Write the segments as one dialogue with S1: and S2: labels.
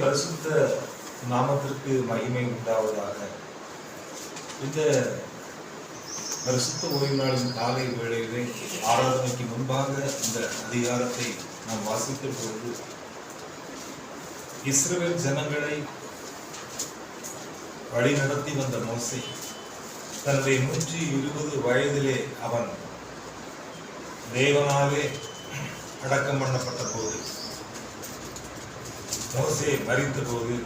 S1: பரிசுத்த நாமத்திற்கு மகிமை உண்டாவதாக. இந்த பரிசுத்த ஓய்வு நாளின் காலை வேளையிலே ஆராதனைக்கு முன்பாக இந்த அதிகாரத்தை நாம் வாசித்த பொழுது இஸ்ரேல் ஜனங்களை வழி நடத்தி வந்த மோசை தன்னுடைய நூற்றி இருபது வயதிலே அவன் தேவனாலே அடக்கம் பண்ணப்பட்ட போது மோசே மறித்த போது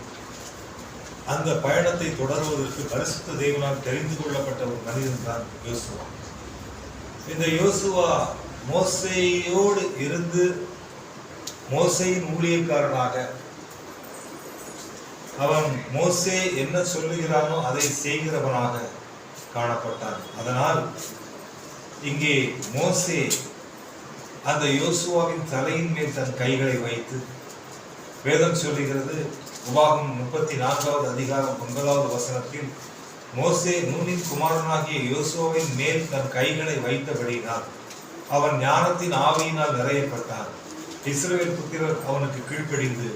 S1: அந்த பயணத்தை தொடர்வதற்கு பரிசுத்த தெய்வனால் தெரிந்து கொள்ளப்பட்ட ஒரு மனிதன் தான் யோசுவா. இந்த யோசுவா மோசையோடு இருந்து மோசையின் ஊழியக்காரனாக அவன் மோசே என்ன சொல்லுகிறானோ அதை செய்கிறவனாக காணப்பட்டான். அதனால் இங்கே மோசே அந்த யோசுவாவின் தலையின் மேல் தன் கைகளை வைத்து வேதம் சொல்லுகிறது உபாகம் முப்பத்தி நான்காவது அதிகாரம் ஒன்பதாவது வசனத்தில் மோசே நூனின் குமாரனாகிய யோசுவாவின் மேல் தன் கைகளை வைத்தபடியினால் அவன் ஞானத்தின் ஆவியினால் நிறையப்பட்டான். இஸ்ரவேல் புத்திரர் அவனுக்கு கீழ்ப்படிந்து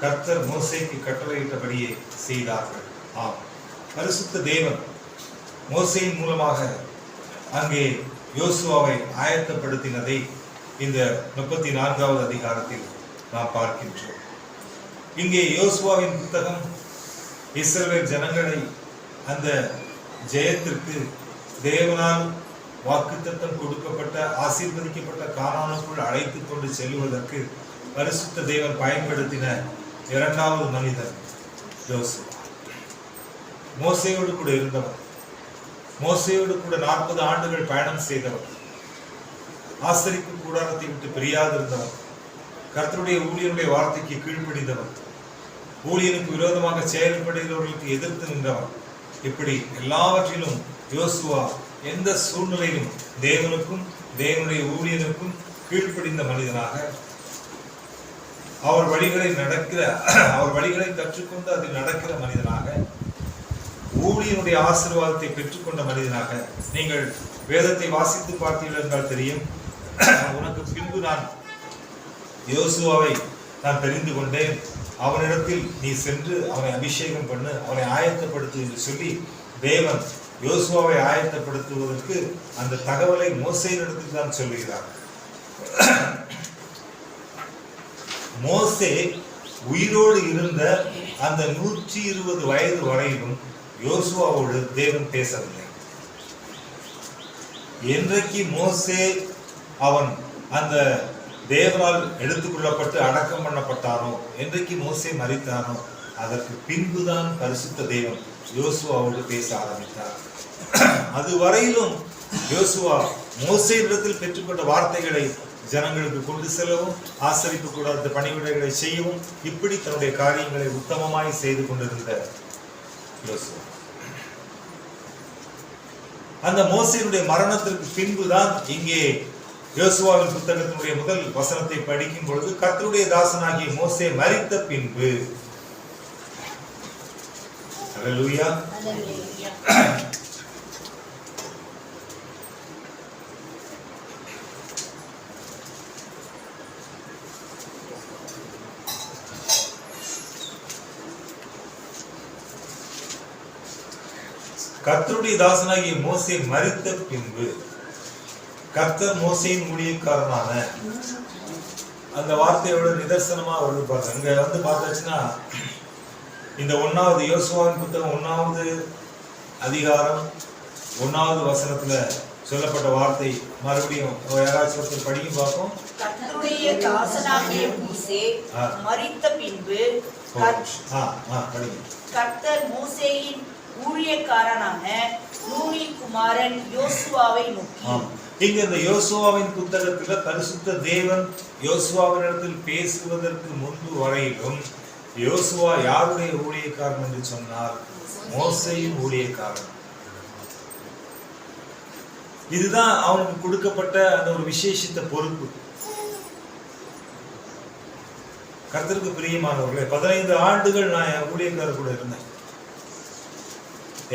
S1: கர்த்தர் மோசைக்கு கட்டளையிட்டபடியே செய்தார்கள். ஆம். பரிசுத்த தேவன் மோசையின் மூலமாக அங்கே யோசுவாவை ஆயத்தப்படுத்தினதை இந்த முப்பத்தி நான்காவது அதிகாரத்தில் நாம் பார்க்கின்றோம். இங்கே யோசுவாவின் புத்தகம் இஸ்ரவேல் ஜனங்களை அந்த ஜெயத்திற்கு தேவனால் வாக்குத்தத்தம் கொடுக்கப்பட்ட ஆசீர்வதிக்கப்பட்ட கானானுக்குள் அழைத்து கொண்டு செல்வதற்கு பரிசுத்த தேவன் பயன்படுத்தின இரண்டாவது மனிதர் யோசுவா. மோசையோடு கூட இருந்தவர். மோசையோடு கூட நாற்பது ஆண்டுகள் பயணம் செய்தவர். ஆசரிப்பு கூடாரத்தை விட்டு பிரியாதிருந்தவர். கர்த்தருடைய ஊழியருடைய வார்த்தைக்கு கீழ்ப்படிந்தவர். ஊழியனுக்கு விரோதமாக செயல்படுகிறவர்களுக்கு எதிர்த்து நின்றவர். இப்படி எல்லாவற்றிலும் யோசுவா எந்த சூழ்நிலையிலும் தேவனுக்கும் தேவனுடைய ஊழியனுக்கும் கீழ்ப்படிந்த மனிதனாக. அவர் வழிகளை நடக்கிற அவர் வழிகளை கற்றுக்கொண்டு அதில் நடக்கிற மனிதனாக. ஊழியனுடைய ஆசீர்வாதத்தை பெற்றுக்கொண்ட மனிதனாக. நீங்கள் வேதத்தை வாசித்து பார்த்தீர்கள் என்றால் தெரியும். உனக்கு பின்பு நான் யோசுவாவை நான் தெரிந்து கொண்டேன். அவனிடத்தில் நீ சென்று அவனை அபிஷேகம் பண்ணு அவனை ஆயத்தப்படுத்து என்று சொல்லி தேவன் யோசுவாவை ஆயத்தப்படுத்துவதற்கு அந்த தகவலை மோசையினிடத்தில் தான் சொல்லுகிறார். மோசே உயிரோடு இருந்த அந்த நூற்றி இருபது வயது வரையிலும் யோசுவாவோடு தேவன் பேசவில்லை. என்றைக்கு மோசே அவன் அந்த தேவரால் எடுத்துக்கொள்ளப்பட்டு அடக்கம் பண்ணப்பட்டாரோ என்றைக்கு மோசே மறித்தாரோ அதற்கு பின்புதான் பரிசுத்த தெய்வம் யோசுவாவோடு பேச ஆரம்பித்தார். அது வரையிலும் யோசுவா மோசையிடத்தில் பெற்றுக்கொண்ட வார்த்தைகளை ஜனங்களுக்கு கொண்டு செல்லவும் ஆசரிப்பு கூடாத பணிவிடைகளை செய்யவும் இப்படி தன்னுடைய காரியங்களை உத்தமமாய் செய்து கொண்டிருந்த யோசுவா. அந்த மோசையினுடைய மரணத்திற்கு பின்புதான் இங்கே யோசுவாவின் புத்தகத்தினுடைய முதல் வசனத்தை படிக்கும் பொழுது கத்தருடைய தாசனாகிய மோசே மறித்த பின்பு. கத்தருடைய தாசனாகிய மோசே மறித்த பின்பு. கர்த்தர் மோசையின் ஊழியக்காரனான. அந்த வார்த்தையோட நிதர்சனமா வருது பாருங்க அங்க வந்து பார்த்தாச்சுன்னா இந்த ஒன்னாவது யோசுவாவின் புத்தகம் ஒன்னாவது அதிகாரம் ஒன்னாவது வசனத்துல சொல்லப்பட்ட வார்த்தை. மறுபடியும் யாராச்சும் ஒருத்தர் படிக்கும் பார்ப்போம்.
S2: கர்த்தருடைய தாசனாகிய மோசே
S1: ஆ.
S2: மரித்த பின்பு கர்த்தர் மோசேயின் ஊழியக்காரனான நூனின் குமாரன் யோசுவாவை நோக்கி.
S1: இங்க இந்த யோசுவாவின் புத்தகத்துல பரிசுத்த தேவன் யோசுவாவினிடத்தில் பேசுவதற்கு முன்பு வரையிலும் யோசுவா யாருடைய ஊழியக்காரன் என்று சொன்னார் மோசையின் ஊழியக்காரன். இதுதான் அவனுக்கு கொடுக்கப்பட்ட அந்த ஒரு விசேஷித்த பொறுப்பு. கருத்திற்கு பிரியமானவர்களே பதினைந்து ஆண்டுகள் நான் ஊழியக்காரர் கூட இருந்தேன்.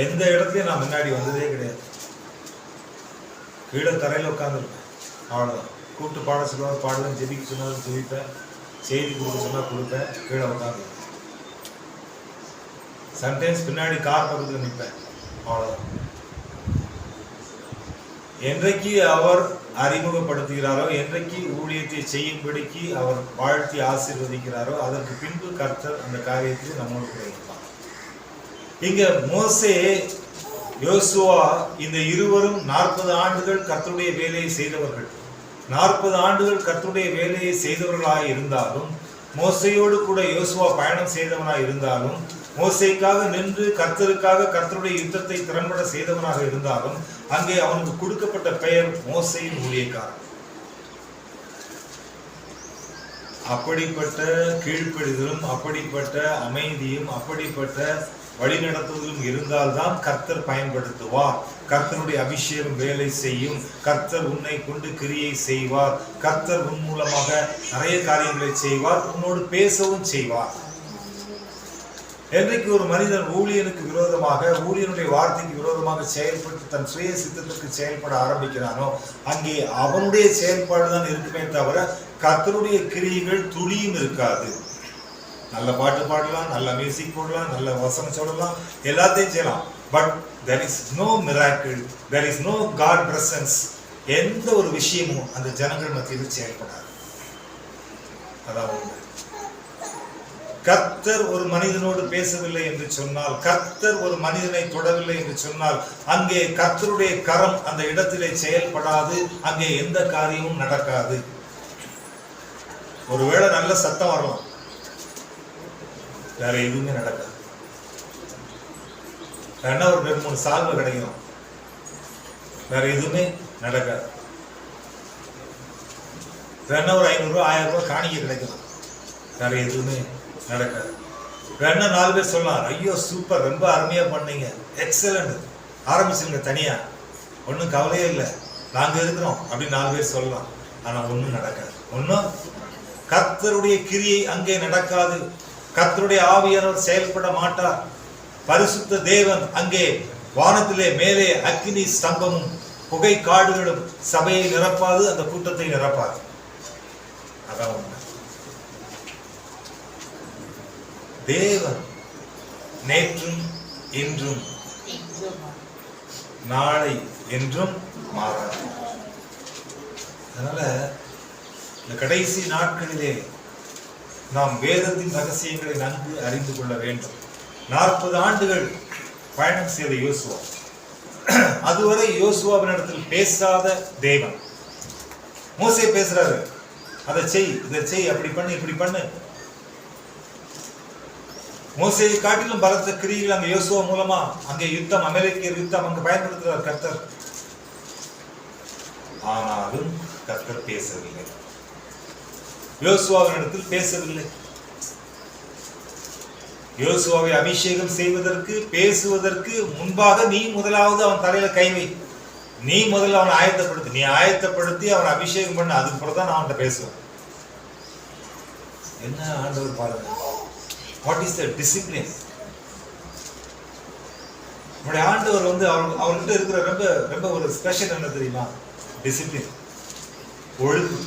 S1: எந்த இடத்துலயும் நான் முன்னாடி வந்ததே கிடையாது. கீழே தரையில் உட்காந்துருப்பேன் அவ்வளோதான் கூப்பிட்டு பாட சொல்லுவார் பாடுவேன் ஜெபிக்க சொன்னாலும் ஜெபிப்பேன் செய்தி கொடுக்க சொன்னால் கொடுப்பேன் கீழே உட்காந்து சம்டைம்ஸ் பின்னாடி கார் பக்கத்தில் நிற்பேன். அவ்வளோதான் என்றைக்கு அவர் அறிமுகப்படுத்துகிறாரோ என்றைக்கு ஊழியத்தை செய்யும்படிக்கு அவர் வாழ்த்தி ஆசீர்வதிக்கிறாரோ அதற்கு பின்பு கர்த்தர் அந்த காரியத்தை நம்மளுக்கு இங்கே இருப்பார் இங்க மோசே யோசுவா இந்த இருவரும் நாற்பது ஆண்டுகள் கர்த்தருடைய வேலையை செய்தவர்கள். நாற்பது ஆண்டுகள் கர்த்தருடைய வேலையை செய்தவர்களாக இருந்தாலும் மோசையோடு கூட யோசுவா பயணம் செய்தவனாக இருந்தாலும் மோசைக்காக நின்று கர்த்தருக்காக கர்த்தருடைய யுத்தத்தை திறம்பட செய்தவனாக இருந்தாலும் அங்கே அவனுக்கு கொடுக்கப்பட்ட பெயர் மோசையின் ஊழியக்காரன். அப்படிப்பட்ட கீழ்ப்படிதலும் அப்படிப்பட்ட அமைதியும் அப்படிப்பட்ட வழிநடத்துதலும் இருந்தால்தான் கர்த்தர் பயன்படுத்துவார். கர்த்தருடைய அபிஷேகம் வேலை செய்யும். கர்த்தர் உன்னை கொண்டு கிரியை செய்வார். கர்த்தர் உன் மூலமாக நிறைய காரியங்களை செய்வார். உன்னோடு பேசவும் செய்வார். என்றைக்கு ஒரு மனிதன் ஊழியனுக்கு விரோதமாக ஊழியனுடைய வார்த்தைக்கு விரோதமாக செயல்பட்டு தன் சுய சித்தத்துக்கு செயல்பட ஆரம்பிக்கிறானோ அங்கே அவனுடைய செயல்பாடு தான் இருக்குமே தவிர கர்த்தருடைய கிரியைகள் துளியும் இருக்காது. நல்ல பாட்டு பாடலாம் நல்ல மியூசிக் போடலாம் நல்ல வசனம் சொல்லலாம் எல்லாத்தையும் செய்யலாம். But there is no miracle there is no God presence எந்த ஒரு விஷயமும் அந்த ஜனங்கள் மத்தியில் செயல்படாது அதான் உண்மை. கர்த்தர் ஒரு மனிதனோடு பேசவில்லை என்று சொன்னால் கர்த்தர் ஒரு மனிதனை தொடவில்லை என்று சொன்னால் அங்கே கர்த்தருடைய கரம் அந்த இடத்திலே செயல்படாது அங்கே எந்த காரியமும் நடக்காது. ஒருவேளை நல்ல சத்தம் வரலாம். வேற எதுவுமே நடக்காது. வேணா ஒரு ரெண்டு மூணு சால்வை கிடைக்கும். வேற எதுவுமே நடக்காது. வேணா ஒரு ஐநூறு ஆயிரம் ரூபாய் காணிக்க கிடைக்கும். வேற எதுவுமே நடக்காது. வேணா நாலு பேர் சொல்லலாம் ஐயோ சூப்பர் ரொம்ப அருமையா பண்ணீங்க. எக்ஸலண்ட் ஆரம்பிச்சிருங்க தனியா. ஒன்றும் கவலையே இல்லை. நாங்கள் இருக்கிறோம். அப்படின்னு நாலு பேர் சொல்லலாம். ஆனால் ஒன்றும் நடக்காது. ஒன்றும் கர்த்தருடைய கிரியை அங்கே நடக்காது. கத்தருடைய ஆவியானவர் செயல்பட மாட்டார். பரிசுத்த தேவன் அங்கே வானத்திலே மேலே அக்னி ஸ்தம்பமும் புகை காடுகளும் சபையை நிரப்பாது அந்த கூட்டத்தை நிரப்பாது. அதான் உண்மை. தேவன் நேற்றும் இன்றும் நாளை என்றும் மாறாது அதனால இந்த கடைசி நாட்களிலே நாம் வேதத்தின் ரகசியங்களை நன்கு அறிந்து கொள்ள வேண்டும். நாற்பது ஆண்டுகள் பயணம் செய்த யோசுவா. அதுவரை யோசுவாவினிடத்தில் பேசாத தேவன். மோசே பேசுறாரு அதை செய் இதை செய் அப்படி பண்ணு இப்படி பண்ணு. மோசையை காட்டிலும் பலத்த கிரியில் அங்கே யோசுவா மூலமா அங்கே யுத்தம் அமெரிக்க யுத்தம் அங்கே பயன்படுத்துகிறார் கர்த்தர். ஆனாலும் கர்த்தர் பேசவில்லை. யோசுவாவினிடத்தில் பேசவில்லை. யோசுவாவை அபிஷேகம் செய்வதற்கு பேசுவதற்கு முன்பாக நீ முதலாவது அவன் தலையில கை வை. நீ முதல்ல அவனை ஆயத்தப்படுத்து. நீ ஆயத்தப்படுத்தி அவனை அபிஷேகம் பண்ண. அதுக்கப்புறம் தான் நான் அவன்கிட்ட பேசுவேன். என்ன ஆண்டவர் பாருங்க. வாட் இஸ் த டிசிப்ளின் நம்முடைய ஆண்டவர் வந்து அவர் அவர்கிட்ட இருக்கிற ரொம்ப ரொம்ப ஒரு ஸ்பெஷல் என்ன தெரியுமா? டிசிப்ளின் ஒழுங்கு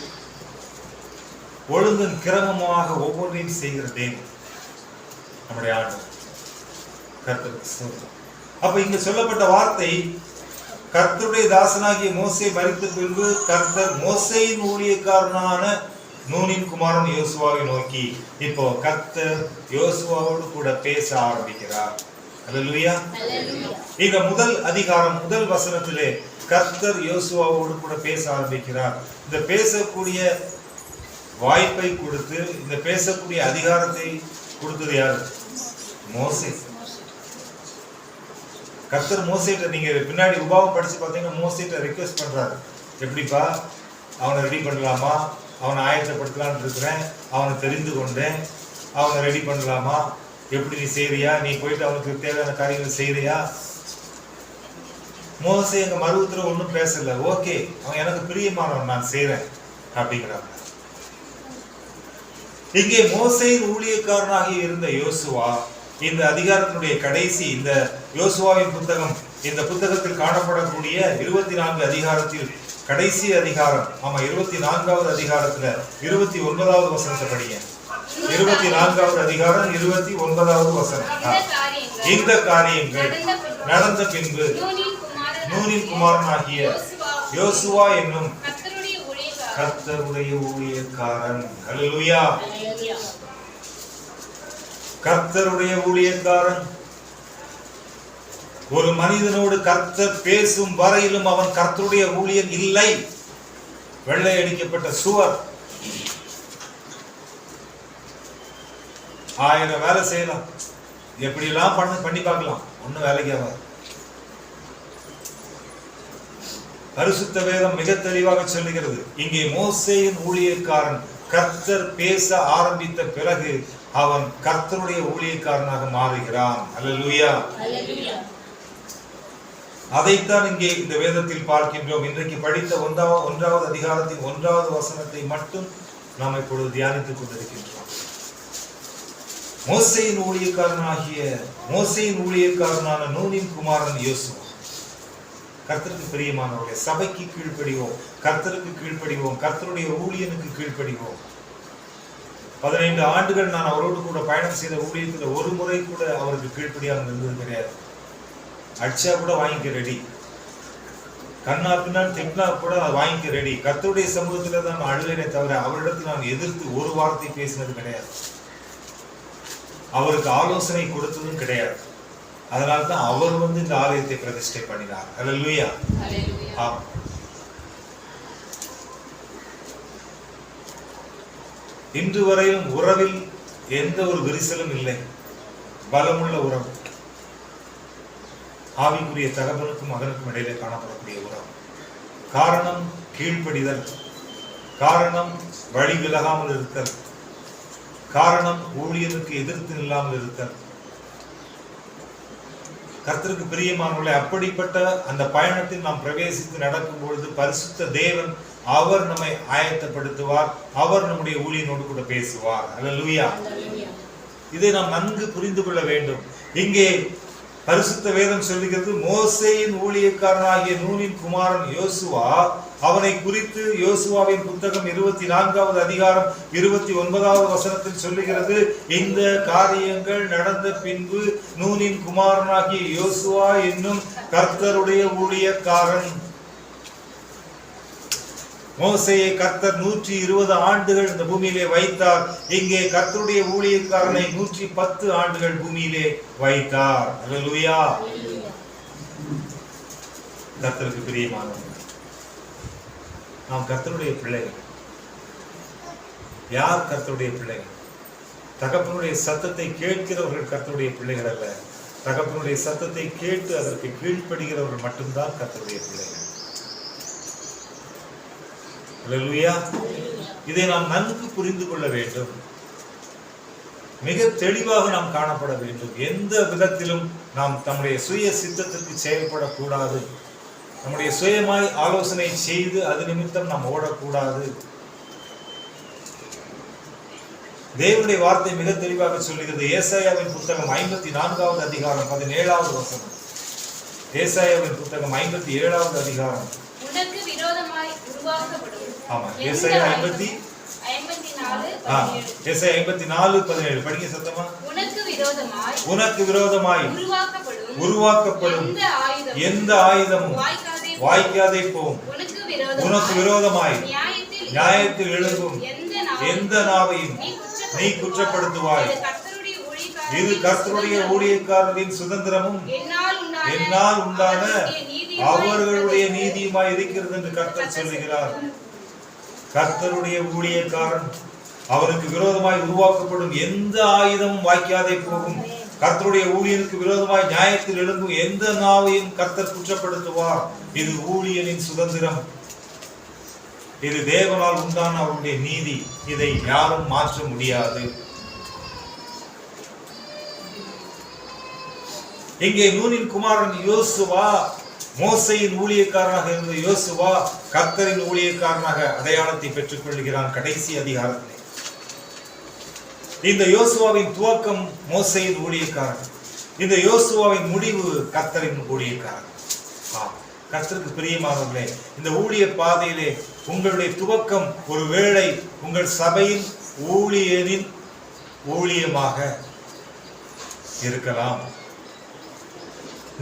S1: ஒழுங்கும் கிரமமாக ஒவ்வொன்றையும் செய்கிற தேவன் நம்முடைய ஆண்டவர். கர்த்தருக்கு அப்ப இங்க சொல்லப்பட்ட வார்த்தை கர்த்தருடைய தாசனாகிய மோசே மரித்த பின்பு கர்த்தர் மோசையின் ஊழியக்காரனான நூனின் குமாரன் யோசுவாவை நோக்கி இப்போ கர்த்தர் யோசுவாவோடு கூட பேச ஆரம்பிக்கிறார். அல்லேலூயா இந்த முதல் அதிகாரம் முதல் வசனத்திலே கர்த்தர் யோசுவாவோடு கூட பேச ஆரம்பிக்கிறார். இந்த பேசக்கூடிய வாய்ப்பை கொடுத்து இந்த பேசக்கூடிய அதிகாரத்தை கொடுத்தது யாரு? மோசே. கர்த்தர் மோசேட்ட நீங்க பின்னாடி உபாவம் படிச்சு பார்த்தீங்கன்னா மோசேட்ட ரிக்வெஸ்ட் பண்றாரு. எப்படிப்பா? அவனை ரெடி பண்ணலாமா? அவனை ஆயத்தப்படுத்தலாம்னு இருக்கிறேன். அவனை தெரிந்து கொண்டேன். அவனை ரெடி பண்ணலாமா? எப்படி நீ செய்றியா? நீ போயிட்டு அவனுக்கு தேவையான காரியங்கள் செய்றியா? மோசை எங்க மருவத்தில் ஒன்றும் பேசல. ஓகே அவன் எனக்கு பிரியமானவன் நான் செய்கிறேன் அப்படிங்கிறாங்க. இங்கே மோசையின் ஊழியக்காரனாக இருந்த யோசுவா இந்த அதிகாரத்தினுடைய கடைசி இந்த யோசுவாவின் புத்தகம் இந்த புத்தகத்தில் காணப்படக்கூடிய இருபத்தி நான்கு அதிகாரத்தில் கடைசி அதிகாரம் ஆமா இருபத்தி நான்காவது அதிகாரத்துல இருபத்தி ஒன்பதாவது வசனத்தை படிங்க. இருபத்தி நான்காவது அதிகாரம் இருபத்தி ஒன்பதாவது வசனம்.
S3: இந்த காரியங்கள்
S1: நடந்த பின்பு
S3: நூனின் குமாரனாகிய யோசுவா
S1: என்னும்
S3: கர்த்தருடைய ஊழியக்காரன்
S1: ஹalleluya கர்த்தருடைய ஊழியக்காரன் ஒரு மனிதனோடு கர்த்தர் பேசும் வரையிலும் அவன் கர்த்தருடைய ஊழியன் இல்லை. வெள்ளை அடிக்கப்பட்ட சுவர். ஆயிரம் வேலை செய்யலாம். எப்படியெல்லாம் பண்ண பண்ணி பார்க்கலாம். ஒன்றும் வேலைக்கு ஆகாது. பரிசுத்த வேதம் மிக தெளிவாக சொல்லுகிறது. இங்கே மோசேயின் ஊழியக்காரன் கர்த்தர் பேச ஆரம்பித்த பிறகு அவன் கர்த்தருடைய ஊழியக்காரனாக மாறுகிறான். அல்லேலூயா. அதைத்தான் இங்கே இந்த வேதத்தில் பார்க்கின்றோம். இன்றைக்கு படித்த ஒன்றாவது ஒன்றாவது அதிகாரத்தின் ஒன்றாவது வசனத்தை மட்டும் நாம் இப்பொழுது தியானித்துக் கொண்டிருக்கின்றோம். மோசையின் ஊழியக்காரனாகிய மோசையின் ஊழியக்காரனான நூனின் குமாரன் யோசுவா. கர்த்தருக்கு பிரியமானவர்களே சபைக்கு கீழ்ப்படிவோம். கர்த்தருக்கு கீழ்ப்படிவோம். கர்த்தருடைய ஊழியனுக்கு கீழ்ப்படிவோம். பதினைந்து ஆண்டுகள் நான் அவரோடு கூட பயணம் செய்த ஊழியத்தில் ஒரு முறை கூட அவருக்கு கீழ்ப்படியாமல் இருந்தது கிடையாது. அடிச்சா கூட வாங்கிக்க ரெடி கண்ணா பின்னால் திட்டினா கூட அதை வாங்கிக்க ரெடி கர்த்தருடைய சமூகத்துல தான் நான் அழுகிறே தவிர அவரிடத்தில் நான் எதிர்த்து ஒரு வார்த்தை பேசினது கிடையாது. அவருக்கு ஆலோசனை கொடுத்ததும் கிடையாது. அதனால தான் அவர் வந்து இந்த ஆலயத்தை பிரதிஷ்டை பண்ணினார். அல்லேலூயா ஆம். இன்று வரையிலும் உறவில் எந்த ஒரு விரிசலும் இல்லை. பலமுள்ள உறவு. ஆவிக்குரிய தகவலுக்கும் மகனுக்கும் இடையிலே காணப்படக்கூடிய உறவு. காரணம் கீழ்ப்படிதல். காரணம் வழி விலகாமல் இருத்தல். காரணம் ஊழியனுக்கு எதிர்த்து நில்லாமல் இருத்தல். கர்த்தருக்கு பிரியமானவர்களே அப்படிப்பட்ட அந்த பயணத்தில் நாம் பிரவேசித்து நடக்கும் பொழுது பரிசுத்த தேவன் அவர் நம்மை ஆயத்தப்படுத்துவார் அவர் நம்முடைய ஊழியனோடு கூட பேசுவார். அல்லேலூயா இதை நாம் நன்கு புரிந்து கொள்ள வேண்டும். இங்கே பரிசுத்த வேதம் சொல்லுகிறது மோசேயின் ஊழியக்காரனாகிய நூனின் குமாரன் யோசுவா அவனை குறித்து யோசுவாவின் புத்தகம் இருபத்தி நான்காவது அதிகாரம் இருபத்தி ஒன்பதாவது வசனத்தில் சொல்லுகிறது இந்த காரியங்கள் நடந்த பின்பு நூனின் குமாரனாகிய யோசுவா என்னும் கர்த்தருடைய ஊழியக்காரன். மோசையை கர்த்தர் நூற்றி இருபது ஆண்டுகள் இந்த பூமியிலே வைத்தார். இங்கே கர்த்தருடைய ஊழியக்காரனை நூற்றி பத்து ஆண்டுகள் பூமியிலே வைத்தார். கர்த்தருக்கு பிரியமானவர்கள் நாம் கர்த்தருடைய பிள்ளைகள் யார் கர்த்தருடைய பிள்ளைகள் தகப்பனுடைய சத்தத்தை கேட்கிறவர்கள் கர்த்தருடைய பிள்ளைகள் அல்ல. தகப்பனுடைய சத்தத்தை கேட்டு அதற்கு கீழ்ப்படுகிறவர்கள் மட்டும்தான் கர்த்தருடைய பிள்ளைகள். இதை நாம் நன்கு புரிந்து கொள்ள வேண்டும். மிக தெளிவாக நாம் காணப்பட வேண்டும். எந்த விதத்திலும் நாம் தம்முடைய சுய சித்தத்திற்கு செயல்படக்கூடாது. நம்முடைய சுயமாய் ஆலோசனை செய்து அது நிமித்தம் நாம் ஓடக்கூடாது. தேவனுடைய வார்த்தை மிக தெளிவாக சொல்லுகிறது. ஏசாயாவின் புத்தகம் ஐம்பத்தி நான்காவது அதிகாரம் பதினேழாவது வசனம். ஏசாயாவின் புத்தகம் ஐம்பத்தி ஏழாவது அதிகாரம் ஆமா ஏசாயா? ஐம்பத்தி
S3: ஐம்பத்தி நாலு பதினேழு.
S1: படிங்க சத்தமா.
S3: உனக்கு விரோதமாய் உருவாக்கப்படும் எந்த
S1: ஆயுதமும்
S3: வாய்க்காதே
S1: போம்
S3: உனக்கு விரோதமாய் நியாயத்தில்
S1: எழும்பும்
S3: எந்த நாவையும் நீ
S1: குற்றப்படுத்துவாய்.
S3: இது கர்த்தருடைய ஊழியக்காரரின்
S1: சுதந்திரமும்.
S3: என்னால் உண்டான அவர்களுடைய நீதியுமாய் இருக்கிறது.
S1: என்று கர்த்தர் சொல்லுகிறார். கர்த்தருடைய ஊழியக்காரன் அவனுக்கு விரோதமாய் உருவாக்கப்படும் எந்த ஆயுதமும் வாய்க்காதே போகும். கர்த்தருடைய ஊழியனுக்கு விரோதமாய் நியாயத்தில் எழும்பும் எந்த நாவையும் கர்த்தர் குற்றப்படுத்துவார். இது ஊழியனின் சுதந்திரம். இது தேவனால் உண்டான அவருடைய நீதி. இதை யாரும் மாற்ற முடியாது. இங்கே நூனின் குமாரன் யோசுவா மோசையின் ஊழியக்காரனாக இருந்த யோசுவா கர்த்தரின் ஊழியக்காரனாக அடையாளத்தை பெற்றுக் கொள்கிறான் கடைசி அதிகாரத்தில். இந்த யோசுவாவின் துவக்கம் மோசையின் ஊழியக்காரன். இந்த யோசுவாவின் முடிவு கர்த்தரின் ஊழியக்காரன். கத்தருக்கு கர்த்தருக்கு பிரியமானவர்களே இந்த ஊழிய பாதையிலே உங்களுடைய துவக்கம் ஒருவேளை உங்கள் சபையின் ஊழியரின் ஊழியமாக இருக்கலாம்.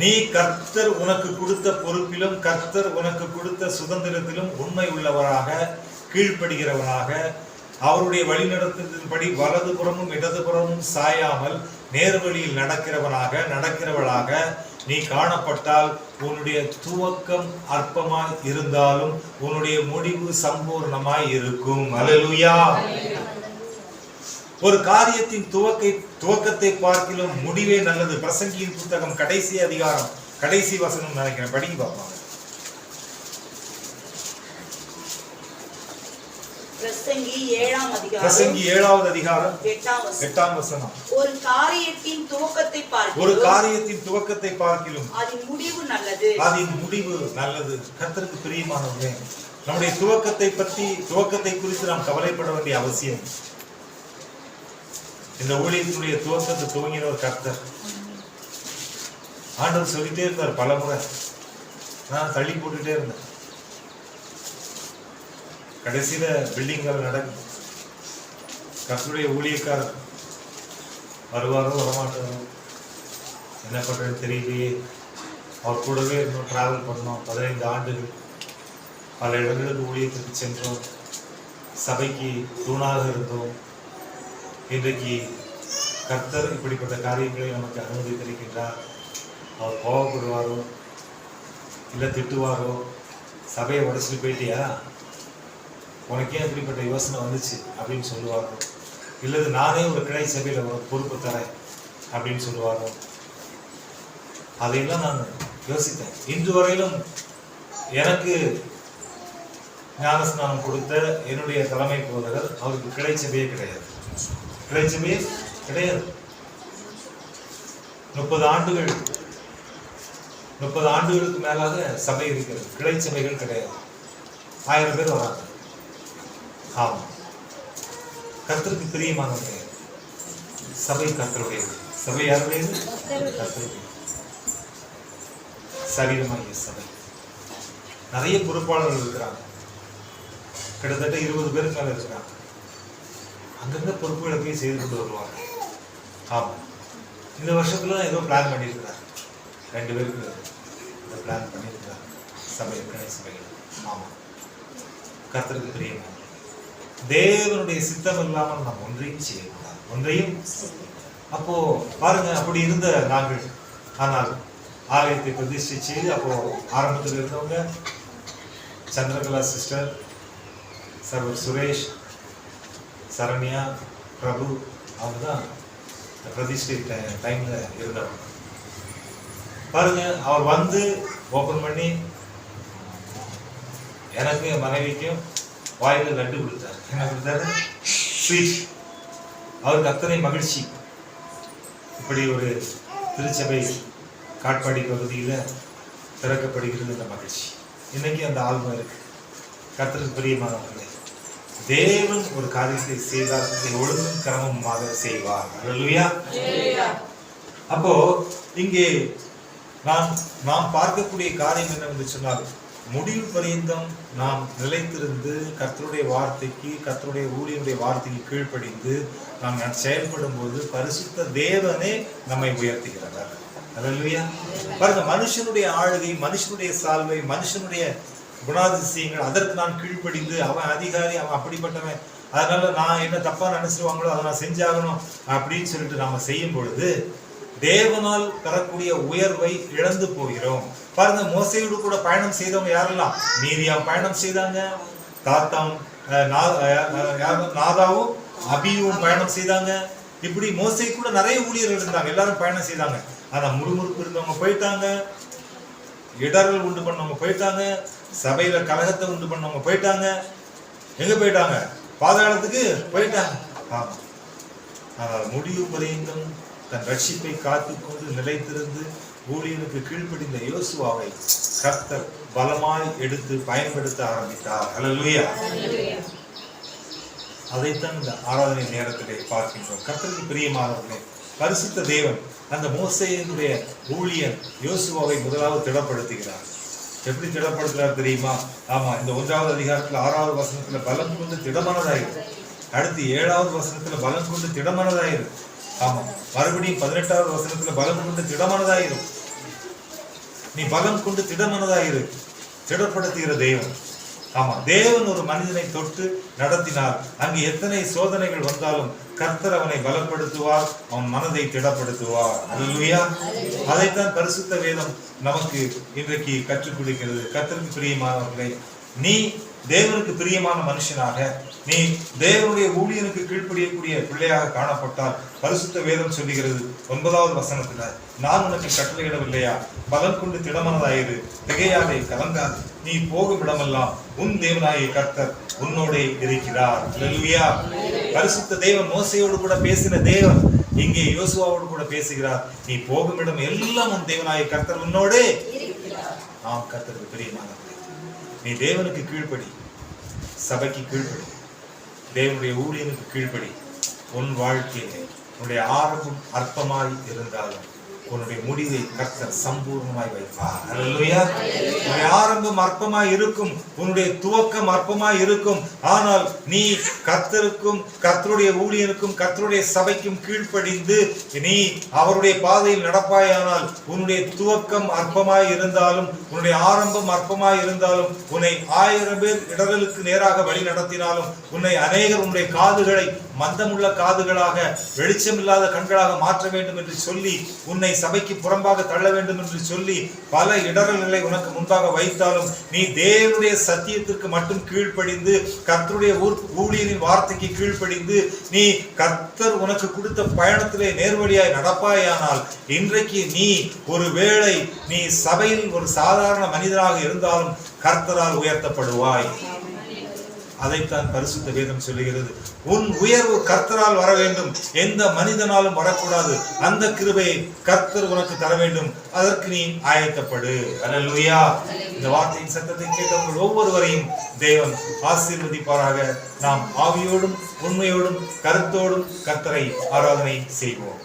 S1: நீ கர்த்தர் உனக்கு கொடுத்த பொறுப்பிலும் கர்த்தர் உனக்கு கொடுத்த சுதந்திரத்திலும் உண்மை உள்ளவராக கீழ்ப்படுகிறவனாக அவருடைய வழிநடத்துதலின்படி வலதுபுறமும் இடதுபுறமும் சாயாமல் நேர்வழியில் நடக்கிறவனாக நடக்கிறவளாக நீ காணப்பட்டால் உன்னுடைய துவக்கம் அற்பமாய் இருந்தாலும் உன்னுடைய முடிவு சம்பூர்ணமாய் இருக்கும். அலலுயா ஒரு காரியத்தின் துவக்கை துவக்கத்தை பார்க்கிலும் முடிவே நல்லது. பிரசங்கியின் புத்தகம் கடைசி அதிகாரம் கடைசி வசனம் நினைக்கிறேன். படிக்க பார்ப்பாங்க
S2: பிரசங்கி
S1: ஏழாவது அதிகாரம்.
S2: எட்டாம் வசனம். ஒரு காரியத்தின் துவக்கத்தை
S1: ஒரு
S2: பார்க்கிறோம்
S1: காரியத்தின் துவக்கத்தை பார்க்கிலும்
S2: அதன் முடிவு நல்லது.
S1: அதன் முடிவு நல்லது. கர்த்தருக்கு பிரியமானவர்களே நம்முடைய துவக்கத்தை பற்றி துவக்கத்தை குறித்து நாம் கவலைப்பட வேண்டிய அவசியம். இந்த ஊழியத்தினுடைய துவக்கத்தை துவங்கினவர் கர்த்தர். ஆண்டவர் சொல்லிட்டே இருந்தார் பலமுறை. நான் தள்ளி போட்டுட்டே இருந்தேன். கடைசியில் பில்டிங் வேலை நடக்குது. கர்த்தருடைய ஊழியக்காரர் வருவாரோ வரமாட்டாரோ என்ன பண்ணுறது தெரியலையே. அவர் கூடவே இன்னும் ட்ராவல் பண்ணோம். பதினைந்து ஆண்டுகள் பல இடங்களுக்கு ஊழியத்துக்கு சென்றோம். சபைக்கு தூணாக இருந்தோம். இன்றைக்கு கர்த்தர் இப்படிப்பட்ட காரியங்களை நமக்கு அனுமதி தெரிவிக்கின்றார் அவர் கோவப்படுவாரோ இல்லை திட்டுவாரோ சபையை உடச்சிட்டு போயிட்டியா? உனக்கே அப்படிப்பட்ட யோசனை வந்துச்சு அப்படின்னு சொல்லுவார்கள் இல்லது நானே ஒரு கிளை சபையில் ஒரு பொறுப்பு தரேன் அப்படின்னு சொல்லுவாரோ அதையெல்லாம் நான் யோசித்தேன். இன்று வரையிலும் எனக்கு ஞானஸ்நானம் கொடுத்த என்னுடைய தலைமை போதகர் அவருக்கு கிளைச்சபையே கிடையாது. கிளைச்சபையே கிடையாது. முப்பது ஆண்டுகள் முப்பது ஆண்டுகளுக்கு மேலாக சபை இருக்கிறது. கிளைச்சபைகள் கிடையாது. ஆயிரம் பேர் வராங்க. ஆமாம் கர்த்தருக்கு பிரியமானவங்க சபை கர்த்தருடையது. சபை யாருடையது? கர்த்தருடையது. சரீரமாகிய சபை. நிறைய பொறுப்பாளர்கள் இருக்கிறாங்க. கிட்டத்தட்ட இருபது பேருக்கு மேல இருக்கிறாங்க. அங்கங்க பொறுப்புகளை போய் செய்து கொண்டு வருவாங்க. ஆமா. இந்த வருஷத்துல தான் ஏதோ பிளான் பண்ணியிருக்கிறார். ரெண்டு பேருக்கு இந்த பிளான் பண்ணியிருக்கிறார். சபை கிணை சபைகள் ஆமா. கர்த்தருக்கு பிரியமா தேவனுடைய சித்தம் இல்லாமல் நாம் ஒன்றையும் செய்யக்கூடாது. ஒன்றையும் அப்போ பாருங்க அப்படி இருந்த நாங்கள். ஆனால் ஆலயத்தை பிரதிஷ்டை செய்து அப்போ ஆரம்பத்தில் இருந்தவங்க சந்திரகலா சிஸ்டர் சர்வர் சுரேஷ் சரண்யா பிரபு அவங்க தான் இந்த பிரதிஷ்டை டைம்ல இருந்தவங்க. பாருங்க அவர் வந்து ஓபன் பண்ணி எனக்கு என் மனைவிக்கும் வாயில லட்டு கொடுத்தாரு. என்ன கொடுத்தாரு? ஸ்வீட் அவருக்கு அத்தனை மகிழ்ச்சி. இப்படி ஒரு திருச்சபை காட்பாடி பகுதியில் திறக்கப்படுகிறது இந்த மகிழ்ச்சி. இன்னைக்கு அந்த ஆல்பம் இருக்கு. கர்த்தருக்கு பிரியமானவர்களே தேவன் ஒரு காரியத்தை செய்தால் அதை ஒழுங்கும் கிரமமாக செய்வார். அல்லேலூயா அப்போ இங்கே நாம் நாம் பார்க்கக்கூடிய காரியம் என்னவென்று சொன்னால் முடிவு பரியந்தம் நாம் நிலைத்திருந்து கர்த்தருடைய வார்த்தைக்கு கர்த்தருடைய ஊழியனுடைய வார்த்தைக்கு கீழ்ப்படிந்து நாம் செயல்படும் போது பரிசுத்த தேவனே நம்மை உயர்த்துகிறவர். அல்லேலூயா பாருங்க மனுஷனுடைய ஆளுகை மனுஷனுடைய சால்வை மனுஷனுடைய குணாதிசயங்கள் அதற்கு நான் கீழ்ப்படிந்து அவன் அதிகாரி அவன் அப்படிப்பட்டவன் அதனால நான் என்ன தப்பா நினைச்சிருவாங்களோ அதை நான் செஞ்சாகணும் அப்படின்னு சொல்லிட்டு நாம செய்யும் பொழுது தேவனால் பெறக்கூடிய உயர்வை இழந்து போகிறோம். பாருங்க மோசையோடு கூட பயணம் செய்தவங்க யாரெல்லாம்? மீரியாம் பயணம் செய்தாங்க தாத்தாம் யாரும் நாதாவும் அபியும் பயணம் செய்தாங்க. இப்படி மோசை கூட நிறைய ஊழியர்கள் இருந்தாங்க எல்லாரும் பயணம் செய்தாங்க. ஆனா முறுமுறுப்பு இருந்தவங்க போயிட்டாங்க. இடர்கள் உண்டு பண்ணவங்க போயிட்டாங்க. சபையில கலகத்தை உண்டு பண்ணவங்க போயிட்டாங்க. எங்க போயிட்டாங்க? பாதாளத்துக்கு போயிட்டாங்க. ஆமா. ஆனால் முடிவு பரியந்தம் தன் ரட்சிப்பை காத்துக்கொண்டு நிலைத்திருந்து ஊழியனுக்கு கீழ்ப்படிந்த யோசுவாவை கர்த்தர் பலமாய் எடுத்து பயன்படுத்த ஆரம்பித்தார். அல்லேலூயா அதைத்தான் இந்த ஆராதனை நேரத்திலே பார்க்கின்றோம். கர்த்தருக்கு பிரியமானவர்களே பரிசுத்த தேவன் அந்த மோசையினுடைய ஊழியன் யோசுவாவை முதலாவது திடப்படுத்துகிறார். எப்படி திடப்படுத்துறார் தெரியுமா? ஆமா இந்த ஒன்றாவது அதிகாரத்துல ஆறாவது வசனத்துல பலம் கொண்டு திடமனதாயிரு. அடுத்து ஏழாவது வசனத்துல பலம் கொண்டு திடமனதாயிரு. ஆமா. மறுபடியும் பதினெட்டாவது வசனத்துல பலம் கொண்டு திடமானதாயிரு. நீ பலம் கொண்டு திடமானதாயிரு. திடப்படுத்துகிற தெய்வம் ஆமா. தேவன் ஒரு மனிதனை தொட்டு நடத்தினார் அங்கு எத்தனை சோதனைகள் வந்தாலும் கர்த்தர் அவனை பலப்படுத்துவார் அவன் மனதை திடப்படுத்துவார். அல்லையா அதைத்தான் பரிசுத்த வேதம் நமக்கு இன்றைக்கு கற்றுக் கொடுக்கிறது. கர்த்தருக்கு பிரியமானவர்களை நீ தேவனுக்கு பிரியமான மனுஷனாக நீ தேவனுடைய ஊழியனுக்கு கீழ்ப்படியக்கூடிய பிள்ளையாக காணப்பட்டால் பரிசுத்த வேதம் சொல்லுகிறது ஒன்பதாவது வசனத்துல நான் உனக்கு கட்டளையிடவில்லையா? பலன் கொண்டு திடமனதாயிரு திகையாதே கலங்காது. நீ போகும் இடமெல்லாம் உன் தேவனாய கர்த்தர் உன்னோடே இருக்கிறார். அல்லேலூயா பரிசுத்த தேவன் மோசையோடு கூட பேசின தேவன் இங்கே யோசுவாவோடு கூட பேசுகிறார். நீ போகும் இடம் எல்லாம் உன் தேவனாய கர்த்தர் உன்னோடே ஆம் கர்த்தருக்கு பிரியமானவர்களே நீ தேவனுக்கு கீழ்ப்படி. சபைக்கு கீழ்ப்படி. தேவனுடைய ஊழியனுக்கு கீழ்ப்படி. உன் வாழ்க்கையிலே உன்னுடைய ஆரம்பம் அற்பமாய் இருந்தாலும் உன்னுடைய முடிவை கர்த்தர் சம்பூர்ணமாய் வைப்பார். அல்லேலூயா உன்னுடைய ஆரம்பம் அற்பமாய் இருக்கும். உன்னுடைய துவக்கம் அற்பமாய் இருக்கும். ஆனால் நீ கர்த்தருக்கும் கர்த்தருடைய ஊழியனுக்கும் கர்த்தருடைய சபைக்கும் கீழ்ப்படிந்து நீ அவருடைய பாதையில் நடப்பாயானால் உன்னுடைய துவக்கம் அற்பமாய் இருந்தாலும் உன்னுடைய ஆரம்பம் அற்பமாய் இருந்தாலும் உன்னை ஆயிரம் பேர் இடரலுக்கு நேராக வழி நடத்தினாலும் உன்னை அநேகர் உன்னுடைய காதுகளை மந்தமுள்ள காதுகளாக வெளிச்சமில்லாத கண்களாக மாற்ற வேண்டும் என்று சொல்லி உன்னை சபைக்கு புறம்பாக தள்ள வேண்டும் என்று சொல்லி பல இடர்களை உனக்கு முன்பாக வைத்தாலும் நீ தேவனுடைய சத்தியத்திற்கு மட்டும் கீழ்ப்படிந்து கர்த்தருடைய ஊர் ஊழியரின் வார்த்தைக்கு கீழ்ப்படிந்து நீ கர்த்தர் உனக்கு கொடுத்த பயணத்திலே நேர்வழியாய் நடப்பாயானால் இன்றைக்கு நீ ஒருவேளை நீ சபையில் ஒரு சாதாரண மனிதனாக இருந்தாலும் கர்த்தரால் உயர்த்தப்படுவாய். அதைத்தான் பரிசுத்த வேதம் சொல்லுகிறது. உன் உயர்வு கர்த்தரால் வர வேண்டும். எந்த மனிதனாலும் வரக்கூடாது. அந்த கிருபையை கர்த்தர் உனக்கு தர வேண்டும். அதற்கு நீ ஆயத்தப்படு. அல்லேலூயா இந்த வார்த்தையின் சத்தத்தை கேட்டவர்கள் ஒவ்வொருவரையும் தேவன் ஆசீர்வதிப்பாராக. நாம் ஆவியோடும் உண்மையோடும் கருத்தோடும் கர்த்தரை ஆராதனை செய்வோம்.